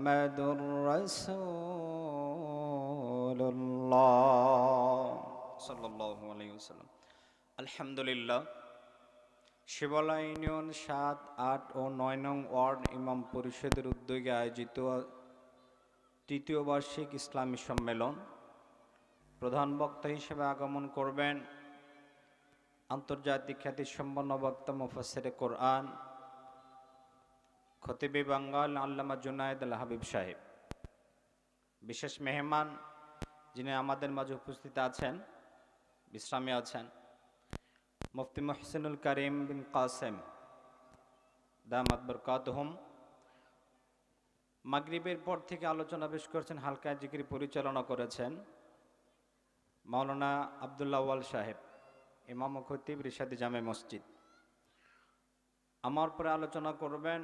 মুহাম্মাদুর রাসূলুল্লাহ। সাল্লাল্লাহু আলাইহি ওয়াসাল্লাম। আলহামদুলিল্লাহ শিবলা ইউনিয়ন সাত, আট ও নয় নং ওয়ার্ড ইমাম পরিষদের উদ্যোগে আয়োজিত তৃতীয় বার্ষিক ইসলামী সম্মেলন। প্রধান বক্তা হিসেবে আগমন করবেন আন্তর্জাতিক খ্যাতিসম্পন্ন বক্তা মুফাসের কোরআন খতিবে বাঙ্গাল আল্লামা জুনায়দ আল হাবিব সাহেব। বিশেষ মেহমান যিনি আমাদের মাঝে উপস্থিত আছেন, বিশ্রামে আছেন, মুফতি মহসিনুল করিম বিন কাসেম, দামাত বরকাতহুম। মাগরিবের পর থেকে আলোচনা পেশ করছেন হালকা জিকির পরিচালনা করেছেন মাওলানা আবদুল্লাহ ওয়াল সাহেব, ইমাম খতিব রিশাদি জামে মসজিদ। আমার পরে আলোচনা করবেন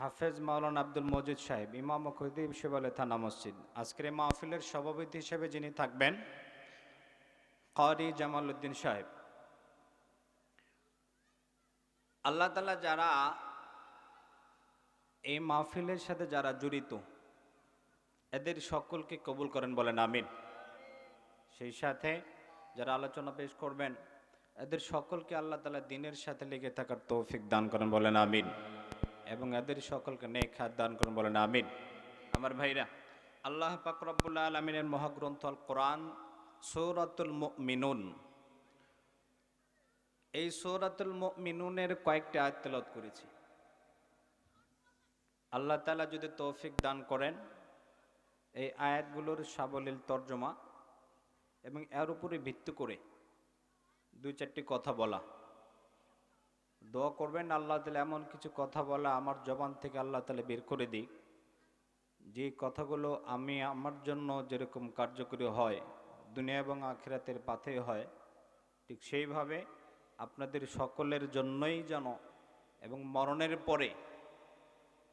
হাফেজ মাওলানা আব্দুল মজিদ সাহেব, ইমাম ও খতিব শিবালে থানা মসজিদ। আজকের এই মাহফিলের সভাপতি হিসেবে যিনি থাকবেন, কারি জামাল উদ্দিন সাহেব। আল্লাহ তালা যারা এই মাহফিলের সাথে যারা জড়িত, এদের সকলকে কবুল করেন বলেন আমিন। সেই সাথে যারা আলোচনা পেশ করবেন, এদের সকলকে আল্লাহ তালা দিনের সাথে লেগে থাকার তৌফিক দান করেন বলেন আমিন। এবং এদের সকলকে নেক হাত দান করেন, বলেন আমিন। আমার ভাইরা, আল্লাহ পাক রব্বুল্লাহ আলমিনের মহাগ্রন্থ আল কোরআন, সৌরাতুল মিনুন এই সৌরাতুল মিনুনের কয়েকটি আয়াত তেলাওয়াত করেছি। আল্লাহ তালা যদি তৌফিক দান করেন, এই আয়াতগুলোর সাবলীল তর্জমা এবং এর উপরে ভিত্তি করে দুই চারটি কথা বলা। দোয়া করবেন, আল্লাহ তালা এমন কিছু কথা বলা আমার জবান থেকে আল্লাহ তালা বের করে দিক। যে কথাগুলো আমি আমার জন্য যেরকম কার্যকরী হয়, দুনিয়া এবং আখিরাতের পাথে হয়, ঠিক সেইভাবে আপনাদের সকলের জন্যই যেন এবং মরণের পরে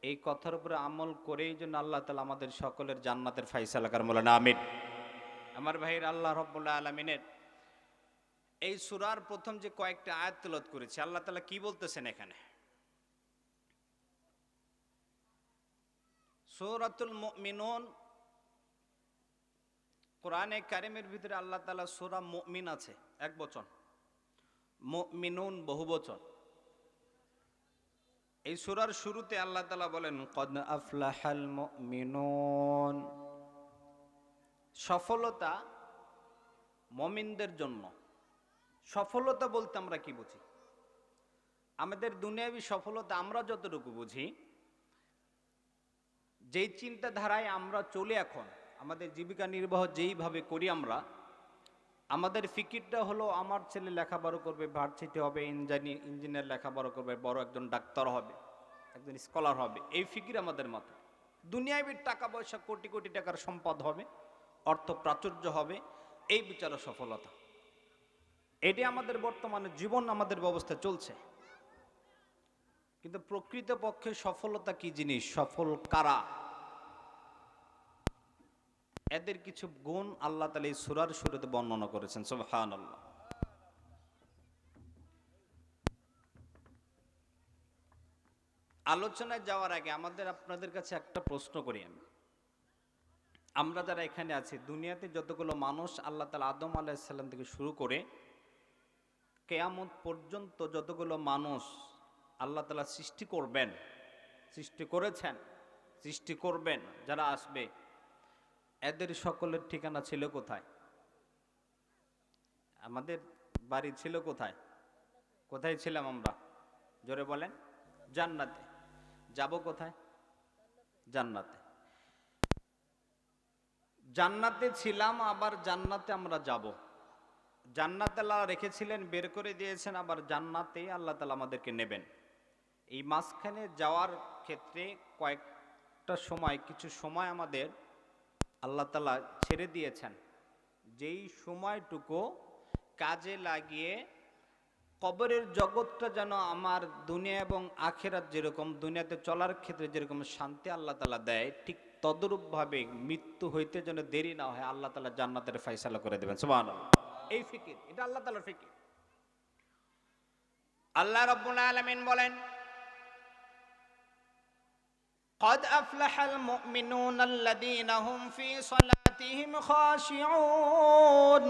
এই কথার উপরে আমল করেই যেন আল্লাহ তালা আমাদের সকলের জান্নাতের ফাইসালাকার মৌলানা আমিন। আমার ভাইয়ের আল্লাহ রব্বুল্লাহ আলমিনের এই সুরার প্রথম যে কয়েকটা আয়াত তুলত করেছে, আল্লাহ তালা কি বলতেছেন এখানে? সৌরাতুল মিনুন কোরআনে কারিমের ভিতরে আল্লাহ তালা সুরা মিন আছে, এক বচন। মিনুন বহু বচন। এই সুরার শুরুতে আল্লাহ তালা বলেন, কদ আফলাহাল মিনুন সফলতা মমিনদের জন্য। সফলতা বলতে আমরা কি বুঝি? আমাদের দুনিয়াবি সফলতা আমরা যতটুকু বুঝি, যেই চিন্তাধারায় আমরা চলে এখন, আমাদের জীবিকা নির্বাহ যেইভাবে করি আমরা, আমাদের ফিকিরটা হলো আমার ছেলে লেখাপড়া করবে, ভার্সিটি হবে ইঞ্জিনিয়ার ইঞ্জিনিয়ার লেখাপড়া করবে, বড় একজন ডাক্তার হবে, একজন স্কলার হবে, এই ফিকির আমাদের মাথায়। দুনিয়ায় টাকা পয়সা কোটি কোটি টাকার সম্পদ হবে, অর্থ প্রাচুর্য হবে, এই বিচার সফলতা। এটি আমাদের বর্তমানে জীবন, আমাদের ব্যবস্থা চলছে। কিন্তু প্রকৃত পক্ষে সফলতা কি জিনিস? সফল কারা? এদের কিছু গুণ আল্লাহ তালা সুরার শুরুতে বর্ণনা করেছেন সুবহান আল্লাহ আলোচনায় যাওয়ার আগে আমাদের, আপনাদের কাছে একটা প্রশ্ন করি আমি। আমরা যারা এখানে আছি, দুনিয়াতে যতগুলো মানুষ আল্লাহ তালা আদম আলাহিসাল্লাম থেকে শুরু করে কেয়ামত পর্যন্ত যতগুলো মানুষ আল্লাহ তালা সৃষ্টি করবেন, সৃষ্টি করেছেন, সৃষ্টি করবেন, যারা আসবে, এদের সকলের ঠিকানা ছিল কোথায়? আমাদের বাড়ি ছিল কোথায়? কোথায় ছিলাম আমরা? জোরে বলেন, জান্নাতে। যাব কোথায়? জান্নাতে। জান্নাতে ছিলাম, আবার জান্নাতে আমরা যাব। জান্নাতে আল্লাহ রেখেছিলেন, বের করে দিয়েছেন, আবার জান্নাতে আল্লাহ তালা আমাদেরকে নেবেন। এই মাঝখানে যাওয়ার ক্ষেত্রে কয়েকটা সময়, কিছু সময় আমাদের আল্লাহ তালা ছেড়ে দিয়েছেন। যেই সময়টুকু কাজে লাগিয়ে কবরের জগৎটা যেন আমার দুনিয়া এবং আখেরাত যেরকম, দুনিয়াতে চলার ক্ষেত্রে যেরকম শান্তি আল্লাহ তালা দেয়, ঠিক তদরূপভাবে মৃত্যু হইতে যেন দেরি না হয়, আল্লাহ তালা জান্নাতের ফাইসালা করে দেবেন। সুবাহ এই ফিকির এটা আল্লাহ তালার ফিকির আল্লাহ রব্বুল আলমিন বলেন قد أفلح المؤمنون الذين هم في صلاتهم خاشعون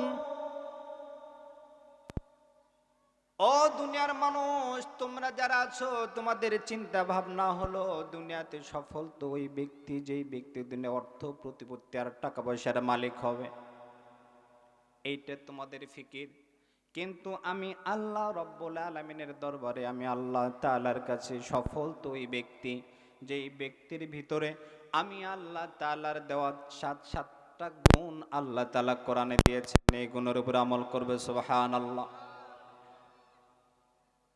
ও দুনিয়ার মানুষ তোমরা যারা আছো তোমাদের চিন্তা ভাবনা হলো দুনিয়াতে সফল তো ওই ব্যক্তি যেই ব্যক্তি দুনিয়া অর্থ প্রতিপত্তি আর টাকা পয়সার মালিক হবে এইটা তোমাদের ফিকির। কিন্তু আমি আল্লাহ রব্বুল আলমিনের দরবারে আমি আল্লাহ তালার কাছে সফল তো ওই ব্যক্তি। যেই ব্যক্তির ভিতরে আমি আল্লাহ তালার দেওয়া সাত সাতটা গুণ আল্লাহ তালা কোরআনে দিয়েছেন, এই গুণের উপর আমল করবে সুবহান আল্লাহ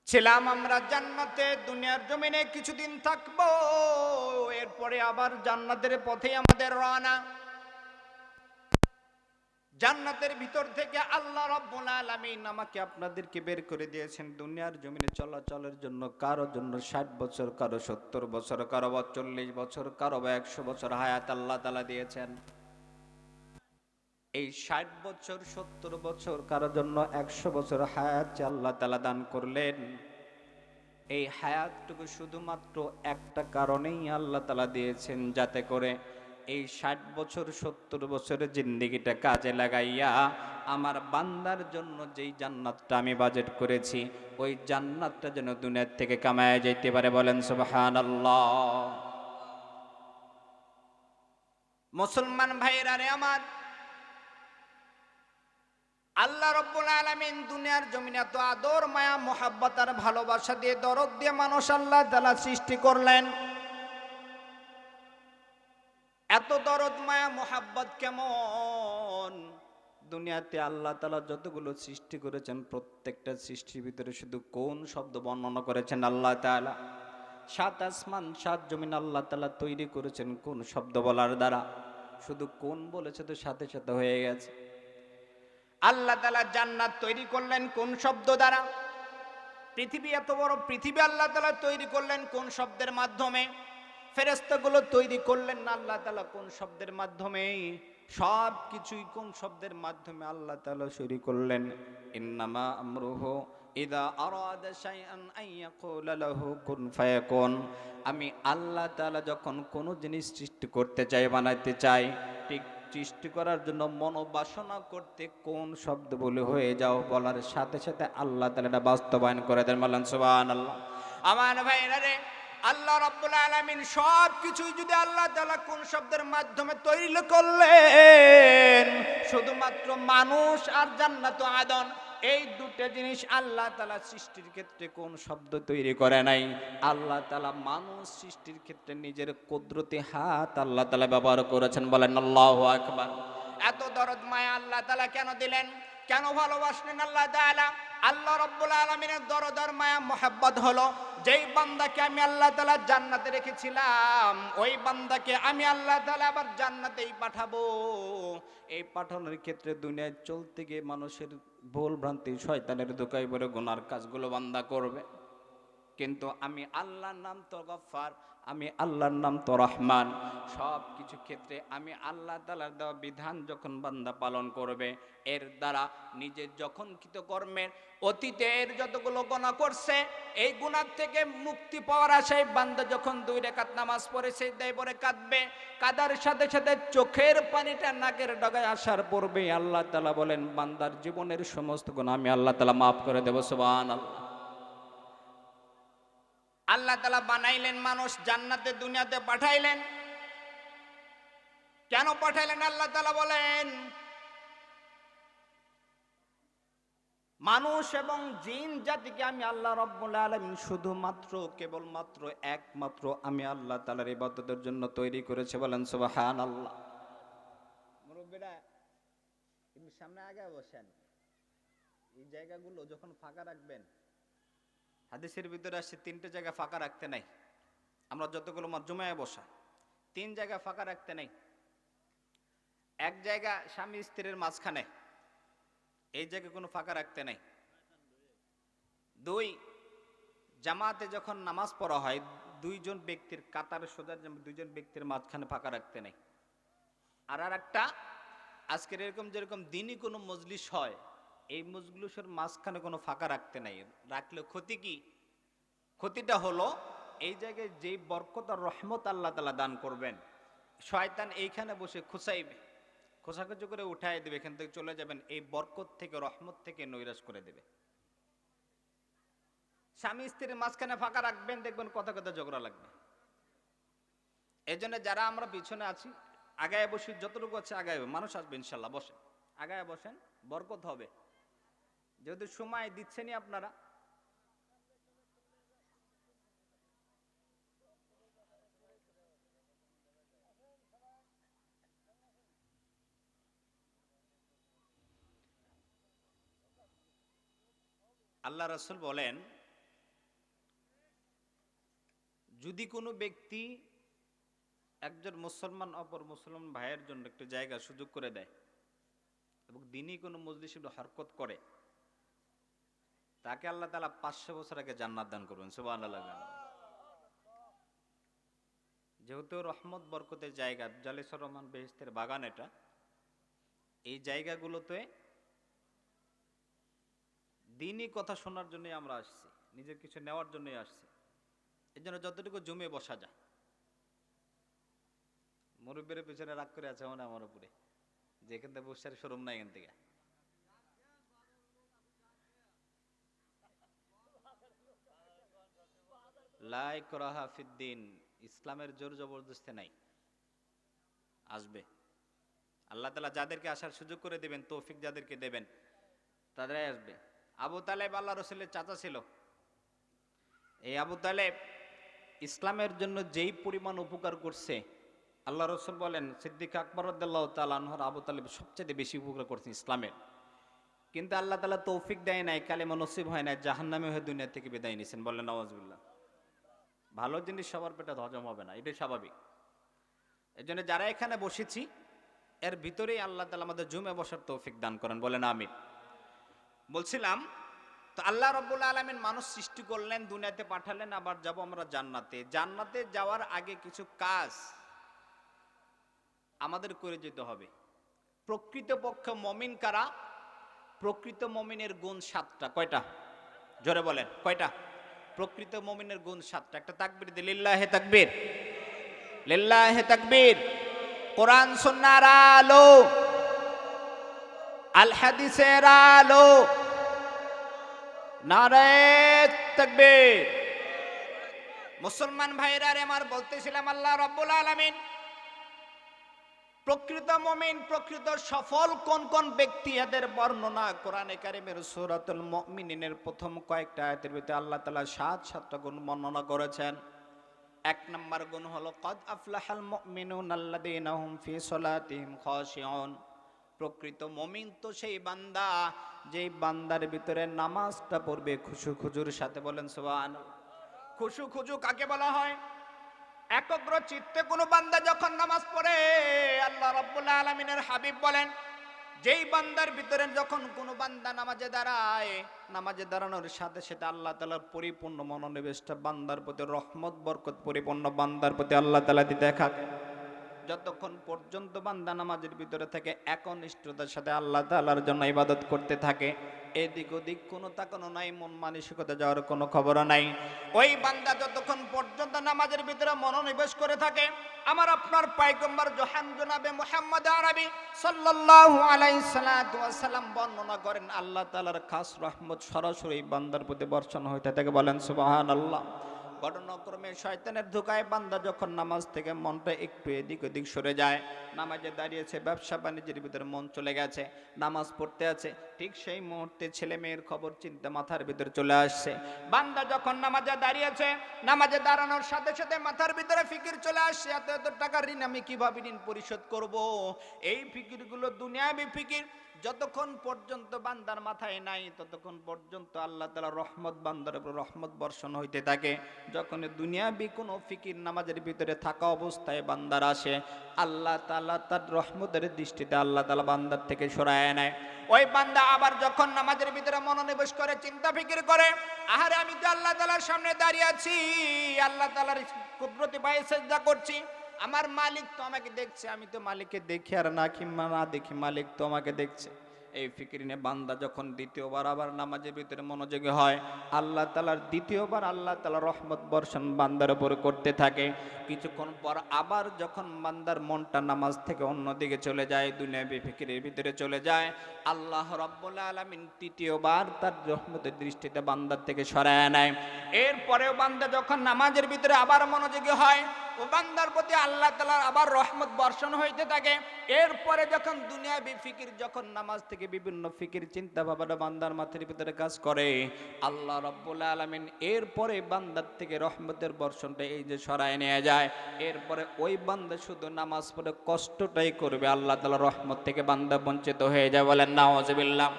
ছিলাম আমরা জান্নাতে, দুনিয়ার জমিনে কিছুদিন থাকব, এরপরে আবার জান্নাতের পথে আমাদের রওনা। জান্নাতের ভিতর থেকে আল্লাহ রাব্বুল আলামিন আমাকে আপনাদেরকে বের করে দিয়েছেন দুনিয়ার জমিনে চলাচলের জন্য। কারও জন্য ষাট বছর, কারও সত্তর বছর, কারও বা চল্লিশ বছর, কারও বা একশো বছর হায়াত আল্লাহ তালা দিয়েছেন। এই ষাট বছর, সত্তর বছর কারোর জন্য একশো বছর হায়াত আল্লাহ তালা দান করলেন। এই হায়াতটুকু শুধুমাত্র একটা কারণেই আল্লাহ তালা দিয়েছেন, যাতে করে এই ষাট বছর, সত্তর বছরের জিন্দিগিটা কাজে লাগাইয়া আমার বান্দার জন্য যেই জান্নাতটা আমি বাজেট করেছি, ওই জান্নাতটা যেন দুনিয়ার থেকে কামায় যেতে পারে বলেন সুবহান মুসলমান ভাইয়েরা রে আমার, আল্লাহ রব্বুল আলামিন দুনিয়ার জমিনে এত আদর, মায়া, মোহাব্বত আর ভালোবাসা দিয়ে দরদ দিয়ে মানুষ আল্লাহ তালা সৃষ্টি করলেন। এত দরদ, মায়া, মোহাব্বত কেমন? দুনিয়াতে আল্লাহ তালা যতগুলো সৃষ্টি করেছেন, প্রত্যেকটা সৃষ্টির ভিতরে শুধু কোন শব্দ বর্ণনা করেছেন আল্লাহ তালা সাত আসমান, সাত জমিন আল্লাহ তালা তৈরি করেছেন কোন শব্দ বলার দ্বারা? শুধু কোন বলেছে তো সাথে সাথে হয়ে গেছে। আল্লাহ তালা জান্নাত তৈরি করলেন কোন শব্দ দ্বারা? পৃথিবী এত বড়, পৃথিবী আল্লাহ তালা তৈরি করলেন কোন শব্দের মাধ্যমে? ফেরেস্তাগুলো তৈরি করলেন না, আল্লাহ তালা কোন শব্দের মাধ্যমে? সব কিছুই কোন শব্দের মাধ্যমে আল্লাহ তালা শুরু করলেন? ইন্নামা আমরুহ ইদা আরাদা শাইআন আন ইয়াকুলা লাহু কুন ফায়াকুন। আমি আল্লাহ তাআলা যখন কোনো জিনিস সৃষ্টি করতে চাই, বানাইতে চাই, ঠিক সৃষ্টি করার জন্য মনোবাসনা করতে কোন শব্দ বলে হয়ে যাও বলার সাথে সাথে আল্লাহ তাআলা এটা বাস্তবায়ন করে দেন বলেন, সুবহানাল্লাহ। আমার ভাইরা রে আল্লাহ রাব্বুল আলামিন সব কিছুই যদি আল্লাহ তাআলা কোন শব্দের মাধ্যমে তৈরি করলেন, শুধুমাত্র মানুষ আর জান্নাত আদন, এই দুটো জিনিস আল্লাহ তালা সৃষ্টির ক্ষেত্রে কোন শব্দ তৈরি করে নাই। আল্লাহ তালা মানুষ সৃষ্টির ক্ষেত্রে নিজের কুদরতি হাত আল্লাহ তালা ব্যবহার করেছেন, বলেন আল্লাহ আকবার। এত দরদ মায়া আল্লাহ তালা কেন দিলেন? কেন ভালোবাসলেন আল্লাহ তালা আল্লাহ রব্বুল আলমিনের দরদার মায়া, মোহাব্বত হলো, যেই বান্দাকে আমি আল্লাহ তালা জান্নাতে রেখেছিলাম, ওই বান্দাকে আমি আল্লাহ তালা আবার জান্নাতেই পাঠাবো। এই পাঠানোর ক্ষেত্রে দুনিয়ায় চলতে গিয়ে মানুষের ভুল ভ্রান্তি শয়তানের দোকায় বলে গোনার কাজগুলো বান্দা করবে। কিন্তু আমি আল্লাহর নাম তো গফার আমি আল্লাহর নাম তো রহমান। সব কিছু ক্ষেত্রে আমি আল্লাহ তালার দেওয়া বিধান যখন বান্দা পালন করবে, এর দ্বারা নিজের যখন কৃতকর্মের অতীতের যতগুলো গোনা করছে, এই গুণার থেকে মুক্তি পাওয়ার আশায় বান্দা যখন দুই রেখাত নামাজ পড়ে সেই দেয় পরে কাঁদবে। কাদার সাথে সাথে চোখের পানিটা নাকের ডগায় আসার পূর্বে আল্লাহ তালা বলেন, বান্দার জীবনের সমস্ত গুণ আমি আল্লাহ তালা মাফ করে দেবো সুবান আল্লাহ আল্লাহ তালা বানাইলেন মানুষ জান্নাতে, দুনিয়াতে পাঠাইলেন। কেন পাঠাইলেন? আল্লাহ তালা বলেন, মানুষ এবং জিন জাতিকে আমি আল্লাহ রব্বুল আলমিন শুধুমাত্র, কেবলমাত্র একমাত্র আমি আল্লাহ তালার ইবাদতের জন্য তৈরি করেছে বলেন সুবাহান আল্লাহ মুরব্বীরা সামনে আগে বসেন। এই জায়গাগুলো যখন ফাঁকা রাখবেন হাদিসের ভিতরে আসছে, তিনটে জায়গা ফাঁকা রাখতে নাই। আমরা যতগুলো মজ্জমায় বসা, তিন জায়গা ফাঁকা রাখতে নাই। এক জায়গা স্বামী স্ত্রীর মাঝখানে, এই জায়গায় কোনো ফাঁকা রাখতে নাই। দুই, জামাতে যখন নামাজ পড়া হয়, দুইজন ব্যক্তির কাতার সোজা দুইজন ব্যক্তির মাঝখানে ফাঁকা রাখতে নেই। আর আর একটা আজকের এরকম যেরকম দিনই কোনো মজলিস হয় এই মজলিসের মাঝখানে কোনো ফাঁকা রাখতে নাই। রাখলে ক্ষতি কি? ক্ষতিটা হলো এই জায়গায় যেই বরকত আর রহমত আল্লাহ তালা দান করবেন, শয়তান এইখানে বসে খুসাইবে খোসাখুচি করে উঠাই দেবে, এখান থেকে চলে যাবেন, এই বরকত থেকে, রহমত থেকে নৈরাশ করে দেবে। স্বামী স্ত্রীর মাঝখানে ফাঁকা রাখবেন, দেখবেন কথা কথা ঝগড়া লাগবে। এই জন্য যারা আমরা পিছনে আছি, আগায় বসি, যতটুকু আছে আগায় মানুষ আসবে ইনশাল্লাহ, বসেন। আগায় বসেন, বরকত হবে। যেহেতু সময় দিচ্ছেনই আপনারা। আল্লাহ রসুল বলেন, যদি কোনো ব্যক্তি একজন মুসলমান অপর মুসলমান ভাইয়ের জন্য একটু জায়গা সুযোগ করে দেয় এবং দিনই কোনো মজলিসে হরকত করে তাকে আল্লাহ তালা পাঁচশো বছর আগে জান্নাত দান করবেন সুবাহ যেহেতু রহমত বরকতের জায়গা, জালেসর রহমান বেহেস্তের বাগান এটা, এই জায়গাগুলোতে দিনই কথা শোনার জন্যই আমরা আসছি, নিজের কিছু নেওয়ার জন্যই আসছি। এই জন্য যতটুকু জমে বসা যায়। মুরব্বীর পিছনে রাগ করে আছে মানে আমার উপরে, যে এখান থেকে বসার শোরুম নাই এখান থেকে। লাই ইসলামের জোর জবরদস্তি নাই। আসবে। আল্লাহ তালা যাদেরকে আসার সুযোগ করে দেবেন, তৌফিক যাদেরকে দেবেন, তাদেরাই আসবে। আবু তালেব আল্লাহ রসুলের চাচা ছিল। এই আবু তালেব ইসলামের জন্য যেই পরিমাণ উপকার করছে, আল্লাহ রসুল বলেন, সিদ্দিক আকবর তালানহর আবু তালেব সবচেয়ে বেশি উপকার করছেন ইসলামের। কিন্তু আল্লাহ তালা তৌফিক দেয় নাই, কালেমা নসিব হয় নাই, জাহান্নামে হয়ে দুনিয়া থেকে বিদায় নিয়েছেন। বললেন নওয়াজবুল্লাহ ভালো জিনিস সবার পেটে হজম হবে না, এটাই স্বাভাবিক। এই জন্য যারা এখানে বসেছি, এর ভিতরেই আল্লাহ তালা আমাদের জুমে বসার তৌফিক দান করেন, বলেন আমি বলছিলাম, তো আল্লাহ রব্বুল আলমিন মানুষ সৃষ্টি করলেন, দুনিয়াতে পাঠালেন, আবার যাব আমরা জান্নাতে। জান্নাতে যাওয়ার আগে কিছু কাজ আমাদের করে যেতে হবে। প্রকৃতপক্ষে মমিন কারা? প্রকৃত মমিনের গুণ সাতটা। কয়টা? জোরে বলেন, কয়টা? প্রকৃত মমিনের গুণ সাতটা। একটা তাকবির হে লিল্লাহে লিল্লা হে তাকবির। কোরআন সুন্নার আলো। আল হাদিসের আলো। নারায় তাকবীর। মুসলমান ভাইরা রে, আমার বলতেছিলাম, আল্লাহ রব্বুল আলামিন প্রকৃত মমিন, প্রকৃত সফল কোন কোন ব্যক্তি এদের বর্ণনা কোরআনে কারিমের সূরাতুল মমিনের প্রথম কয়েকটা আয়াতের ভিতরে আল্লাহ তাআলা সাত, সাতটা গুণ বর্ণনা করেছেন। এক নম্বর গুণ হলো, কদ আফলাহাল মুমিনুন আল্লাযীনা হুম ফি সলাতিহিম খাশিউন। প্রকৃত মমিন তো সেই বান্দা, যেই বান্দার ভিতরে নামাজটা পড়বে খুশু খুজুর সাথে বলেন সুবহানাল্লাহ। খুশু খুজু কাকে বলা হয়? একগ্র চিত্তে কোনো বান্দা যখন নামাজ পড়ে, আল্লাহ রাব্বুল আলমিনের হাবিব বলেন, যেই বান্দার ভিতরে যখন কোনো বান্দা নামাজে দাঁড়ায়, নামাজে দাঁড়ানোর সাথে সাথে আল্লাহ তালার পরিপূর্ণ মনোনিবেশটা বান্দার প্রতি রহমত, বরকত পরিপূর্ণ বান্দার প্রতি আল্লাহ তালা দেখা যতক্ষণ পর্যন্ত বান্দা নামাজের ভিতরে থেকে, একনিষ্ঠতার সাথে আল্লাহ তালার জন্য ইবাদত করতে থাকে। এদিক ওদিক কোনো তাকানো নাই, মন মানসিকতা যাওয়ার কোনো খবরও নাই। ওই বান্দা যতক্ষণ পর্যন্ত নামাজের ভিতরে মনোনিবেশ করে থাকে, আমার আপনার পাইগম্বর জহান জনাবে মোহাম্মদ আরবি সাল্লাল্লাহু আলাইহি ওয়াসাল্লাম বর্ণনা করেন, আল্লাহ তাআলার খাস রহমত সরাসরি বান্দার প্রতি বর্ষণ হইতে থাকে। বলেন, সুবহানাল্লাহ। ঘটনাক্রমে শয়তানের ধোকায় বান্দা যখন নামাজ থেকে মনটা একটু এদিক ওদিক সরে যায়, নামাজে দাঁড়িয়েছে, ব্যবসা বাণিজ্যের ভিতরে মন চলে গেছে, নামাজ পড়তে আছে, ঠিক সেই মুহূর্তে ছেলে মেয়ের খবর চিন্তা মাথার ভিতরে চলে আসছে। বান্দা যখন নামাজে দাঁড়িয়েছে, নামাজে দাঁড়ানোর সাথে সাথে মাথার ভিতরে ফিকির চলে আসছে, এত এত টাকার ঋণ আমি কীভাবে ঋণ পরিশোধ করব? এই ফিকিরগুলো দুনিয়াবি ফিকির যতক্ষণ পর্যন্ত বান্দার মাথায় নাই, ততক্ষণ পর্যন্ত আল্লাহ তালা রহমত বান্দার উপর রহমত বর্ষণ হইতে থাকে। যখন দুনিয়াবি কোনো ফিকির নামাজের ভিতরে থাকা অবস্থায় বান্দার আসে, আল্লাহ তালা তার রহমতের দৃষ্টিতে আল্লাহ তালা বান্দার থেকে সরায় নেয়। ওই বান্দা আবার যখন নামাজের ভিতরে মনোনিবেশ করে, চিন্তা ফিকির করে, আহারে, আমি তো আল্লাহ তালার সামনে দাঁড়িয়ে আছি, আল্লাহ তালার কুদরতি পায়ে সেজদা করছি। আমার মালিক তো আমাকে দেখছে, আমি তো মালিককে দেখি আর না কিংবা না দেখি মালিক তো আমাকে দেখছে। এই ফিকির নিয়ে বান্দা যখন দ্বিতীয়বার আবার নামাজের ভিতরে মনোযোগী হয়, আল্লাহ তালার দ্বিতীয়বার আল্লাহ তালা রহমত বর্ষণ বান্দার উপরে করতে থাকে। কিছুক্ষণ পর আবার যখন বান্দার মনটা নামাজ থেকে অন্যদিকে চলে যায় দুনিয়া ফিকিরের ভিতরে চলে যায়, আল্লাহ রব্বুল আলমিন তৃতীয়বার তার রহমতের দৃষ্টিতে বান্দার থেকে সরায় নেয়। এরপরেও বান্দা যখন নামাজের ভিতরে আবার মনোযোগী হয় বান্দার প্রতি আল্লাহ তালার আবার রহমত বর্ষণ হইতে থাকে। এরপরে যখন দুনিয়া ফিকির, যখন নামাজ থেকে বিভিন্ন ফিকির চিন্তা ভাবনা বান্দার মাথার ভিতরে কাজ করে, আল্লাহ রব্বুল আলমিন এরপরে বান্দার থেকে রহমতের বর্ষণটা এই যে সরায় নিয়ে যায়। এরপরে ওই বান্দা শুধু নামাজ পড়ে কষ্টটাই করবে, আল্লাহ তালা রহমত থেকে বান্দা বঞ্চিত হয়ে যায় বলেন নাওয়াজবিল্লাহ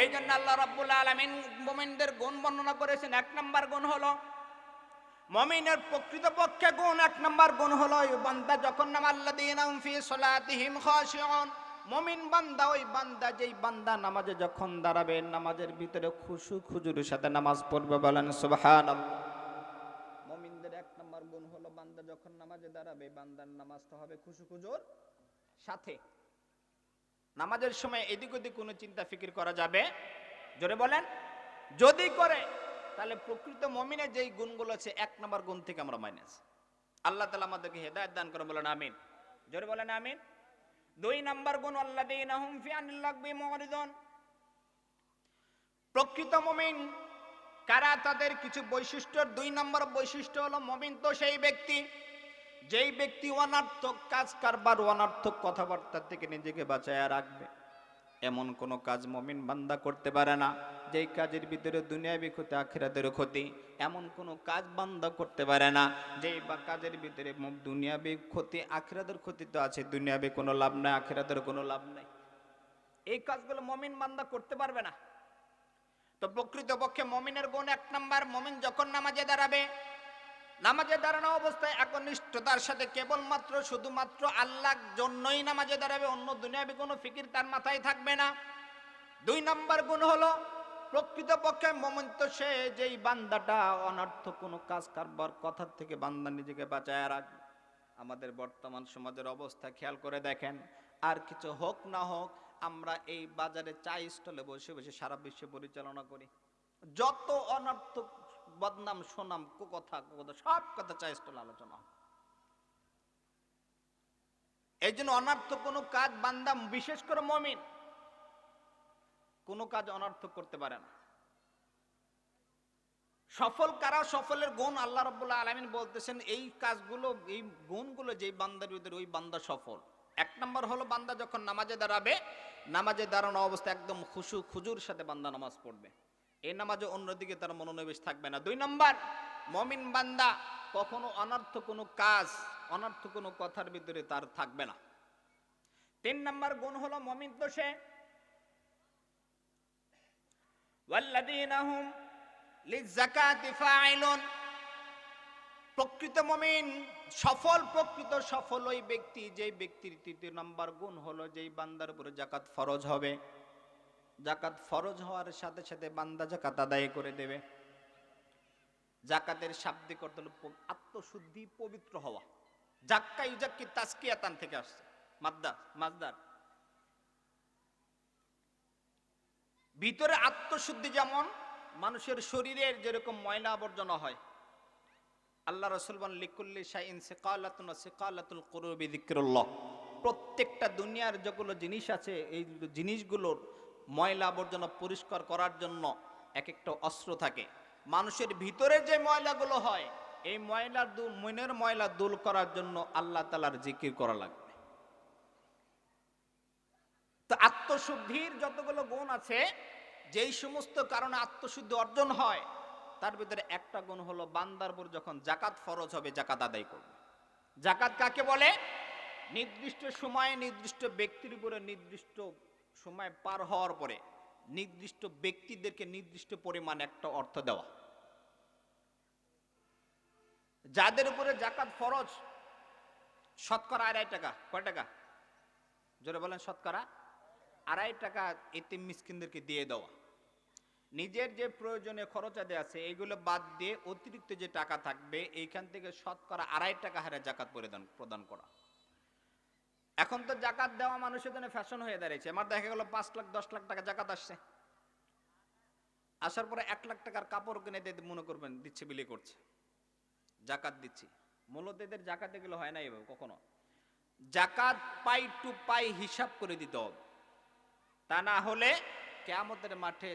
এই জন্য আল্লাহ রব্বুল আলমিন মোমেনদের গুণ বর্ণনা করেছেন। এক নম্বর গুণ হলো মমিনের প্রকৃত পক্ষে গুণ এক নম্বর গুণ হলো বান্দা যখন নাম মমিন বান্দা ওই বান্দা যেই বান্দা নামাজে যখন দাঁড়াবে, নামাজের ভিতরে খুশু খুজুরের সাথে নামাজ পড়বে বলেন সুবহানাল্লাহ। মমিনদের এক নম্বর গুণ হলো, বান্দা যখন নামাজে দাঁড়াবে, বান্দার নামাজটা হবে খুশু খুজুর সাথে। নামাজের সময় এদিক ওদিক কোনো চিন্তা ফিকির করা যাবে? জোরে বলেন। যদি করে তাহলে প্রকৃত মমিনের যেই গুণগুলো আছে, এক নম্বর গুণ থেকে আমরা মাইনাস আল্লাহ তালা আমাদেরকে হেদায়ত দান করে, বলেন আমিন। জোরে বলেন আমিন। দুই নম্বর গুণ আল্লাহ প্রকৃত মমিন, কারা তাদের কিছু বৈশিষ্ট্যর, দুই নম্বর বৈশিষ্ট্য হলো মমিন তো সেই ব্যক্তি, যেই ব্যক্তি অনার্থক কাজ কারবার, অনার্থক কথাবার্তা থেকে নিজেকে বাঁচায় রাখবে। এমন কোনো কাজ মমিন বান্দা করতে পারে না। যেই কাজের ভিতরে দুনিয়াবি ক্ষতি, আখিরাতের ক্ষতি, এমন কোনো কাজ বান্দা করতে পারে না। যেই বা কাজের ভিতরে দুনিয়াবি ক্ষতি, আখিরাতের ক্ষতি তো আছে, দুনিয়াবি কোনো লাভ নাই, আখিরাতের কোনো লাভ নাই। এই কাজগুলো মমিন বান্দা করতে পারবে না। তো প্রকৃত পক্ষে মমিনের গুণ এক নাম্বার, মমিন যখন নামাজে দাঁড়াবে নামাজে দাঁড়ানো অবস্থায় একনিষ্ঠতার সাথে কেবলমাত্র শুধুমাত্র আল্লাহর জন্যই নামাজে দাঁড়াবে, অন্য দুনিয়াবি কোনো ফিকির তার মাথায় থাকবে না। দুই নাম্বার গুণ হলো, প্রকৃতপক্ষে মমন্ত সে যেই বান্দাটা অনর্থ কোনো কাজ কারবার কথার থেকে বান্দা নিজেকে বাঁচায় রাখবে। আমাদের বর্তমান সমাজের অবস্থা খেয়াল করে দেখেন, আর কিছু হোক না হোক, আমরা এই বাজারে চা স্টলে বসে বসে সারা বিশ্বে পরিচালনা করি। যত অনর্থক বদনাম, সোনাম কথা কথা সব কথা চা স্টলে আলোচনা এই জন্য অনর্থক কোনো কাজ বান্দা, বিশেষ করে মমিন, কোনো কাজ অনর্থক করতে পারে না। সফল কারা? সফলের গুণ আল্লাহ রব্বুল্লাহ আলমিন বলতেছেন, এই কাজগুলো, এই গুণগুলো যেই বান্দার ভিতরে, ওই বান্দা সফল। এক নম্বর হলো, বান্দা যখন নামাজে দাঁড়াবে, নামাজে দাঁড়ানো অবস্থা একদম খুশু, খুজুর সাথে বান্দা নামাজ পড়বে। এ নামাজে অন্যদিকে তার মনোনিবেশ থাকবে না। দুই নম্বর, মমিন বান্দা কখনো অনর্থ কোনো কাজ, অনর্থ কোনো কথার ভিতরে তার থাকবে না। তিন নম্বর গুণ হল মমিন তো সে প্রকৃত মমিন, সফল প্রকৃত সফল ওই ব্যক্তি, যেই ব্যক্তির তৃতীয় নাম্বার গুণ হলো যেই বান্দার উপরে জাকাত ফরজ হবে। জাকাত ফরজ হওয়ার সাথে সাথে বান্দা জাকাত আদায় করে দেবে। জাকাতের শাব্দিক অর্থ হলো আত্মশুদ্ধি, পবিত্র হওয়া। জাক্কা ইউজাক্কি তাস্কিয়াতান থেকে আসছে। মাদ্দা মাজদার। ভিতরে আত্মশুদ্ধি যেমন, মানুষের শরীরের যেরকম ময়লা আবর্জনা হয়। আল্লাহ রসুল বলেন, লিকুল্লি শাইন সিকালাতুন সিকালাতুল কুরুবি যিকরুল্লাহ। প্রত্যেকটা দুনিয়ার যেগুলো জিনিস আছে, এই জিনিসগুলোর ময়লা আবর্জনা পরিষ্কার করার জন্য এক একটা অস্ত্র থাকে। মানুষের ভিতরে যে ময়লাগুলো হয়, এই ময়লা মনের ময়লা দূর করার জন্য আল্লাহ তালার জিকির করা লাগবে। তো আত্মশুদ্ধির যতগুলো গুণ আছে, যেই সমস্ত কারণে আত্মশুদ্ধি অর্জন হয়, তার ভিতরে একটা গুণ হলো বান্দার উপর যখন জাকাত ফরজ হবে জাকাত আদায় করবে। জাকাত কাকে বলে? নির্দিষ্ট সময়ে নির্দিষ্ট ব্যক্তির উপরে নির্দিষ্ট সময় পার হওয়ার পরে নির্দিষ্ট ব্যক্তিদেরকে নির্দিষ্ট পরিমাণ একটা অর্থ দেওয়া। যাদের উপরে জাকাত ফরজ, শতকরা আড়াই টাকা, কয় টাকা? জোরে বলেন, শতকরা আড়াই টাকা এতিম মিসকিনদেরকে দিয়ে দেওয়া। নিজের যে প্রয়োজনীয় খরচাদি আছে এইগুলো বাদ দিয়ে অতিরিক্ত যে টাকা থাকবে, এইখান থেকে শতকরা আড়াই টাকা হারে জাকাত প্রদান করা। এখন তো জাকাত দেওয়া মানুষের জন্য ফ্যাশন হয়ে দাঁড়িয়েছে। আমার দেখা গেল পাঁচ লাখ, দশ লাখ টাকা জাকাত আসছে। আসার পরে এক লাখ টাকার কাপড় কিনে দিয়ে মনে করবেন, দিচ্ছে বিলি করছে। জাকাত দিচ্ছি। মূলত এদের জাকাত এগুলো হয় না এভাবে, কখনো। জাকাত পাই টু পাই হিসাব করে দিতে হবে। তা না হলে কেয়ামতের মাঠে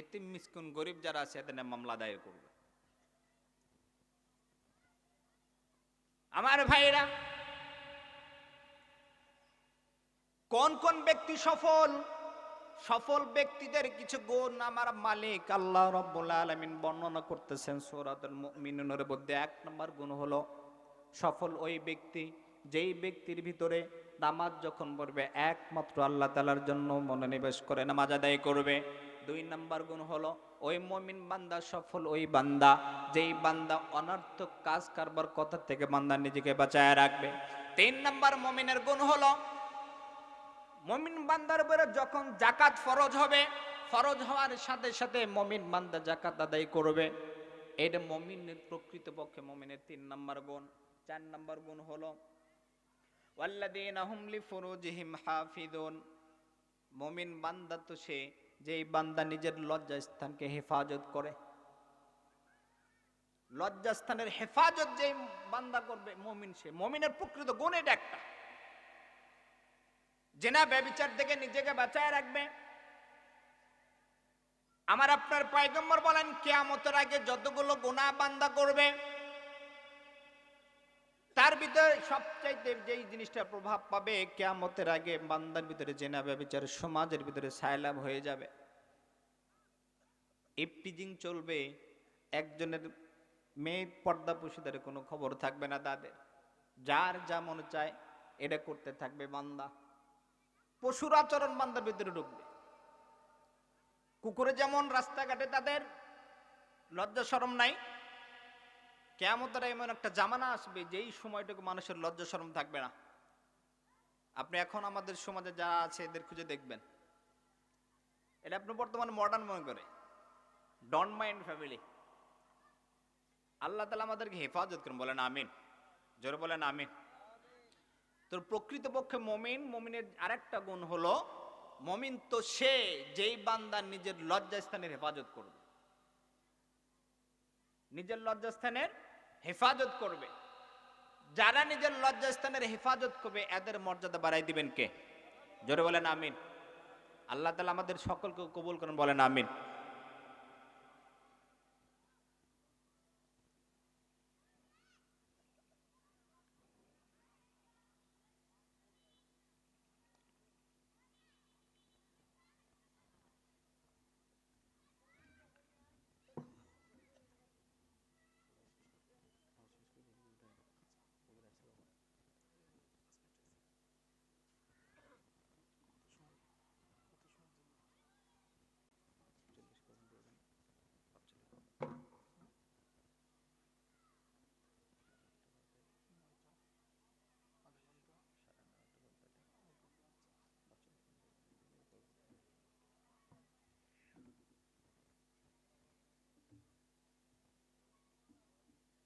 এতিম মিসকুন গরিব যারা আছে, এদের মামলা দায়ের করবে। আমার ভাইরা কোন কোন ব্যক্তি সফল? সফল ব্যক্তিদের কিছু গুণ আমার মালিক আল্লাহ রব্বুল বর্ণনা করতেছেন সূরাতুল মধ্যে। এক নম্বর গুণ হলো সফল ওই ব্যক্তি, যেই ব্যক্তির ভিতরে নামাজ যখন পড়বে, একমাত্র আল্লাহ তালার জন্য মনোনিবেশ করে, নামাজ আদায় করবে। দুই নম্বর গুণ হলো ওই মমিন বান্দা সফল ওই বান্দা, যেই বান্দা অনর্থক কাজ কারবার কথা থেকে বান্দা নিজেকে বাঁচায় রাখবে। তিন নম্বর মমিনের গুণ হলো মমিন বান্দার উপরে যখন জাকাত ফরজ হবে, ফরজ হওয়ার সাথে সাথে মমিন বান্দা জাকাত আদায় করবে। এটা মমিনের প্রকৃত পক্ষে মমিনের তিন নম্বর গুণ। চার নম্বর গুণ হলো মমিন বান্দা তো সে, যেই বান্দা নিজের লজ্জাস্থানকে হেফাজত করে। লজ্জাস্থানের হেফাজত যেই বান্দা করবে, মমিন সে। মমিনের প্রকৃত গুণ এটা একটা। জেনা ব্যবিচার থেকে নিজেকে বাঁচায় রাখবে। আমার আপনার পয়গম্বর বলেন, কেয়ামতের আগে যতগুলো গুনাহ বান্দা করবে, তার ভিতরে সবচাইতে যেই জিনিসটা প্রভাব পাবে, কেয়ামতের আগে বান্দার ভিতরে জেনা ব্যবিচার সমাজের ভিতরে সায়লাভ হয়ে যাবে। ইপটিজিং চলবে, একজনের মেয়ে পর্দা পুষিদের কোনো খবর থাকবে না তাদের। যার যা মনে চায়, এটা করতে থাকবে বান্দা। পশুর আচরণ বান্দার ভিতরে ঢুকবে। কুকুরে যেমন রাস্তাঘাটে তাদের লজ্জা সরম নাই কেমন তারা এমন একটা জামানা আসবে যেই সময়টুকু মানুষের লজ্জা সরম থাকবে না। আপনি এখন আমাদের সমাজে যারা আছে এদের খুঁজে দেখবেন। এটা আপনি বর্তমানে মডার্ন মনে করে। ডন মাইন্ড ফ্যামিলি আল্লাহ তালা আমাদেরকে হেফাজত করেন, বলেন আমিন। জোরে বলেন আমিন। তো প্রকৃতপক্ষে মমিন, মমিনের আরেকটা গুণ হলো, মমিন তো সে যেই বান্দা নিজের লজ্জাস্থানের হেফাজত করবে। নিজের লজ্জাস্থানের হেফাজত করবে। যারা নিজের লজ্জাস্থানের হেফাজত করবে, এদের মর্যাদা বাড়াই দিবেন কে? জোরে বলেন আমিন। আল্লাহ তালা আমাদের সকলকে কবুল করেন, বলেন আমিন।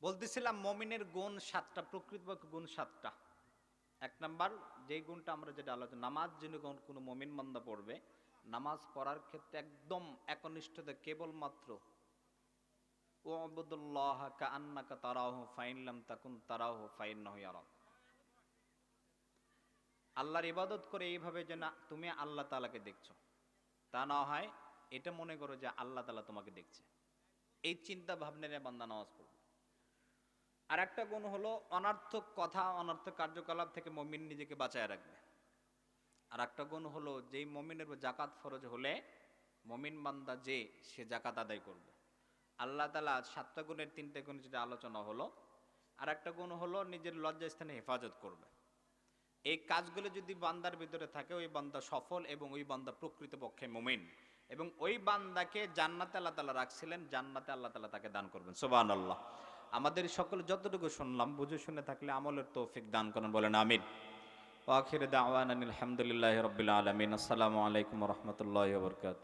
বলতেছিলাম, মমিনের গুণ সাতটা, প্রকৃতপক্ষে গুণ সাতটা। এক নাম্বার, যে গুণটা আমরা যেটা আলোচনা, নামাজ যিনি কোন- মমিন বান্দা পড়বে, নামাজ পড়ার ক্ষেত্রে একদম একনিষ্ঠতা কেবলমাত্র ও আবুদুল্লাহ কা আন্নাকা তারাহ ফাইনলাম তাকুন তারাহ ফাইন ইয়ারাক। আল্লাহর ইবাদত করে এইভাবে যে না তুমি আল্লাহ তালাকে দেখছ। তা না হয় এটা মনে করো যে আল্লাহ তালা তোমাকে দেখছে। এই চিন্তা ভাবনা নিয়ে বান্দা নামাজ পড়বে। আর একটা গুণ হলো অনার্থক কথা, অনার্থক কার্যকলাপ থেকে মমিন নিজেকে বাঁচায় রাখবে। আর একটা গুণ হলো যেই মমিনের জাকাত ফরজ হলে মমিন বান্দা যে, সে জাকাত আদায় করবে। আল্লাহ তালা সাতটা গুণের তিনটে গুণ যেটা আলোচনা হলো আর একটা গুণ হলো নিজের লজ্জাস্থানে হেফাজত করবে। এই কাজগুলো যদি বান্দার ভিতরে থাকে, ওই বান্দা সফল এবং ওই বান্দা প্রকৃতপক্ষে মুমিন। এবং ওই বান্দাকে জান্নাতে আল্লাহ তালা রাখছিলেন, জান্নাতে আল্লাহ তালা তাকে দান করবেন। সোবান আল্লাহ আমাদের সকল যতটুকু শুনলাম, বুঝে শুনে থাকলে আমলের তৌফিক দান করেন, বলেন আমিন। ওয়াখির দাওয়ান আলহামদুলিল্লাহ রবিল আলমিন। আসসালামু আলাইকুম রহমতুল্লাহ বরকাত